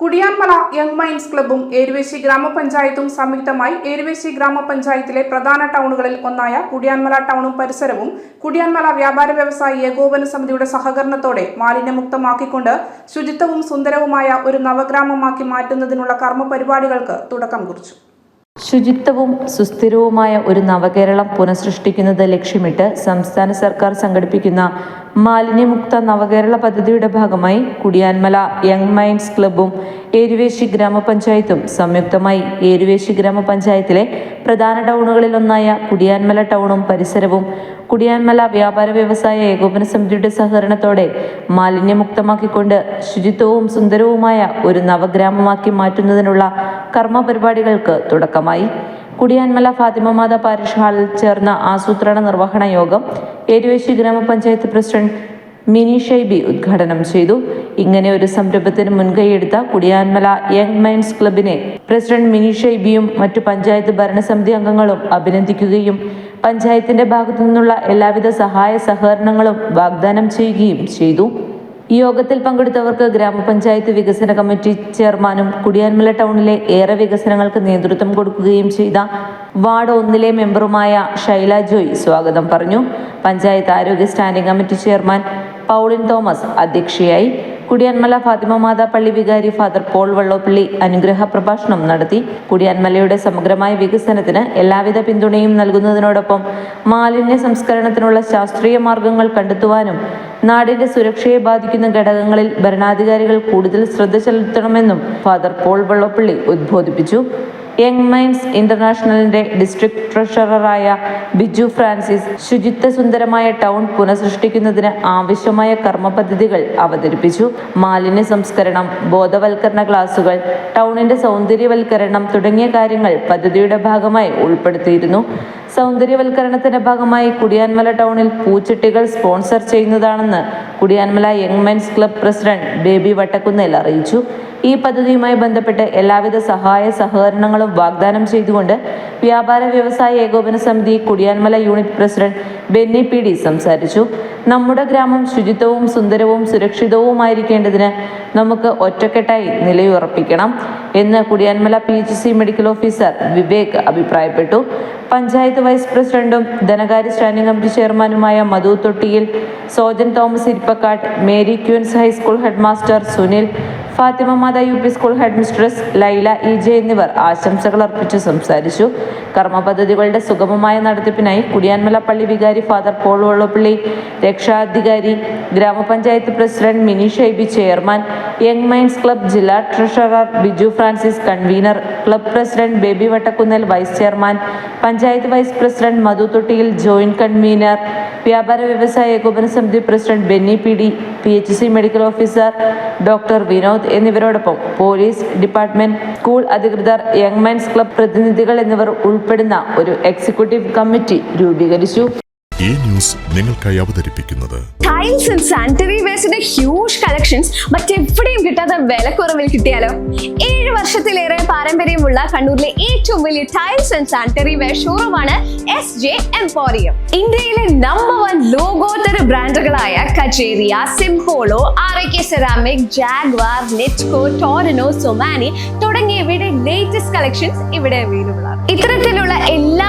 Kudiyanmala young minds ക്ലബ്ബും ഏരുവേശി ഗ്രാമപഞ്ചായത്തും സംയുക്തമായി ഏരുവേശി ഗ്രാമപഞ്ചായത്തിലെ പ്രധാന ടൗണുകളിൽ ഒന്നായ കുടിയാൻമല ടൗണും പരിസരവും കുടിയാൻമല വ്യാപാര വ്യവസായ ഏകോപന സമിതിയുടെ സഹകരണത്തോടെ മാലിന്യമുക്തമാക്കിക്കൊണ്ട് ശുചിത്വവും സുന്ദരവുമായ ഒരു നവഗ്രാമമാക്കി മാറ്റുന്നതിനുള്ള കർമ്മ തുടക്കം കുറിച്ചു. ശുചിത്വവും സുസ്ഥിരവുമായ ഒരു നവകേരളം പുനഃസൃഷ്ടിക്കുന്നത് ലക്ഷ്യമിട്ട് സംസ്ഥാന സർക്കാർ സംഘടിപ്പിക്കുന്ന മാലിന്യമുക്ത നവകേരള പദ്ധതിയുടെ ഭാഗമായി കുടിയാൻമല യങ് മൈൻഡ്സ് ക്ലബ്ബും ഏരുവേശി ഗ്രാമപഞ്ചായത്തും സംയുക്തമായി ഏരുവേശി ഗ്രാമപഞ്ചായത്തിലെ പ്രധാന ടൗണുകളിലൊന്നായ കുടിയാൻമല ടൗണും പരിസരവും കുടിയാൻമല വ്യാപാര വ്യവസായ ഏകോപന സമിതിയുടെ സഹകരണത്തോടെ മാലിന്യമുക്തമാക്കിക്കൊണ്ട് ശുചിത്വവും സുന്ദരവുമായ ഒരു നവഗ്രാമമാക്കി മാറ്റുന്നതിനുള്ള കർമ്മ പരിപാടികൾക്ക് തുടക്കമായി. കുടിയാൻമല ഫാത്തിമ മാത പാരിഷ് ഹാളിൽ ചേർന്ന ആസൂത്രണ നിർവഹണ യോഗം ഏരുവേശി ഗ്രാമപഞ്ചായത്ത് പ്രസിഡന്റ് മിനി ഷൈബി ഉദ്ഘാടനം ചെയ്തു. ഇങ്ങനെ ഒരു സംരംഭത്തിന് മുൻകൈയെടുത്ത കുടിയാൻമല യങ് മൈൻഡ്സ് ക്ലബിനെ പ്രസിഡന്റ് മിനി ഷൈബിയും മറ്റു പഞ്ചായത്ത് ഭരണസമിതി അംഗങ്ങളും അഭിനന്ദിക്കുകയും പഞ്ചായത്തിന്റെ ഭാഗത്തു നിന്നുള്ള എല്ലാവിധ സഹായ സഹകരണങ്ങളും വാഗ്ദാനം ചെയ്യുകയും ചെയ്തു. യോഗത്തിൽ പങ്കെടുത്തവർക്ക് ഗ്രാമപഞ്ചായത്ത് വികസന കമ്മിറ്റി ചെയർമാനും കുടിയാൻമല ടൗണിലെ ഏറെ വികസനങ്ങൾക്ക് നേതൃത്വം കൊടുക്കുകയും ചെയ്ത വാർഡ് ഒന്നിലെ മെമ്പറുമായ ഷൈല ജോയ് സ്വാഗതം പറഞ്ഞു. പഞ്ചായത്ത് ആരോഗ്യ standing committee chairman Pauline Thomas അധ്യക്ഷയായി. കുടിയാൻമല ഫാത്തിമ മാതാ പള്ളി വികാരി ഫാദർ പോൾ വള്ളോപ്പള്ളി അനുഗ്രഹ പ്രഭാഷണം നടത്തി. കുടിയാൻമലയുടെ സമഗ്രമായ വികസനത്തിന് എല്ലാവിധ പിന്തുണയും നൽകുന്നതിനോടൊപ്പം മാലിന്യ സംസ്കരണത്തിനുള്ള ശാസ്ത്രീയ മാർഗങ്ങൾ കണ്ടെത്തുവാനും നാടിന്റെ സുരക്ഷയെ ബാധിക്കുന്ന ഘടകങ്ങളിൽ ഭരണാധികാരികൾ കൂടുതൽ ശ്രദ്ധ ചെലുത്തണമെന്നും ഫാദർ പോൾ വള്ളോപ്പള്ളി ഉദ്ബോധിപ്പിച്ചു. യങ് മൈൻഡ്സ് ഇന്റർനാഷണലിന്റെ ഡിസ്ട്രിക്ട് ട്രഷററായ ബിജു ഫ്രാൻസിസ് ശുചിത്വ സുന്ദരമായ ടൗൺ പുനഃസൃഷ്ടിക്കുന്നതിന് ആവശ്യമായ കർമ്മ പദ്ധതികൾ അവതരിപ്പിച്ചു. മാലിന്യ സംസ്കരണം ബോധവൽക്കരണ ക്ലാസുകൾ ടൗണിന്റെ സൗന്ദര്യവൽക്കരണം തുടങ്ങിയ കാര്യങ്ങൾ പദ്ധതിയുടെ ഭാഗമായി ഉൾപ്പെടുത്തിയിരുന്നു. സൗന്ദര്യവൽക്കരണത്തിന്റെ ഭാഗമായി കുടിയാൻമല ടൗണിൽ പൂച്ചട്ടികൾ sponsor ചെയ്യുന്നതാണെന്ന് Kudiyanmala young men's club president Baby Vattakunnel അറിയിച്ചു. ഈ പദ്ധതിയുമായി ബന്ധപ്പെട്ട് എല്ലാവിധ സഹായ സഹകരണങ്ങളും വാഗ്ദാനം ചെയ്തുകൊണ്ട് വ്യാപാര വ്യവസായ ഏകോപന സമിതി Kudiyanmala unit president Benny P D സംസാരിച്ചു. നമ്മുടെ ഗ്രാമം ശുചിത്വവും സുന്ദരവും സുരക്ഷിതവുമായിരിക്കേണ്ടതിന് നമുക്ക് ഒറ്റക്കെട്ടായി നിലയുറപ്പിക്കണം എന്ന് Kudiyanmala P H C medical officer Vivek അഭിപ്രായപ്പെട്ടു. പഞ്ചായത്ത് വൈസ് പ്രസിഡന്റും ധനകാര്യ സ്റ്റാൻഡിംഗ് കമ്മിറ്റി ചെയർമാനുമായ Madhu Thottiyil Sojan Thomas Irippakkattu Mary Queens high school headmaster Sunil Fathima Matha U P school head mistress Laila E J എന്നിവർ ആശംസകൾ അർപ്പിച്ച് സംസാരിച്ചു. കർമ്മ പദ്ധതികളുടെ സുഗമമായ നടത്തിപ്പിനായി കുടിയാൻമല പള്ളി വികാരി ഫാദർ പോൾ വള്ളപ്പള്ളി രക്ഷാധികാരി ഗ്രാമപഞ്ചായത്ത് president Mini Shaibi chairman young minds club ജില്ലാ treasurer Biju Francis convener club president Baby Vattakunnal vice chairman panchayat vice president Madhu Thottiyil joint convener വ്യാപാര വ്യവസായ ഏകോപന സമിതി president Benny P D P H C medical officer doctor Vinod എന്നിവരോടൊപ്പം police department school അധികൃതർ young minds club പ്രതിനിധികൾ എന്നിവർ ഉൾപ്പെടുന്ന ഒരു എക്സിക്യൂട്ടീവ് കമ്മിറ്റി രൂപീകരിച്ചു. ഈ ന്യൂസ് നിങ്ങൾക്കായി അവതരിപ്പിക്കുന്നത്. ടൈൽസ് ആൻഡ് സാനിറ്ററി വേഴ്സിന്റെ ഹ്യൂജ് കളക്ഷൻസ് മറ്റെവിടെയും കിട്ടാത്ത വിലക്കുറവിൽ കിട്ടിയാലോ? ഏഴ് വർഷത്തിലേറെ പാരമ്പര്യമുള്ള കണ്ണൂരിലെ ഏറ്റവും വലിയ ടൈൽസ് ആൻഡ് സാനിറ്ററി വെയർ ഷോറൂമാണ് എസ് ജെ എംപോറിയം ഇന്ത്യയിലെ നമ്പർ വൺ ലോകോത്തര ബ്രാൻഡുകളായ Kajaria Simpolo R K ceramic Jaquar Nitco Torino Somany തുടങ്ങിയവയുടെ ലേറ്റസ്റ്റ് കളക്ഷൻസ് ഇവിടെ അവൈലബിൾ ആണ്. ഇത്തരത്തിലുള്ള എല്ലാ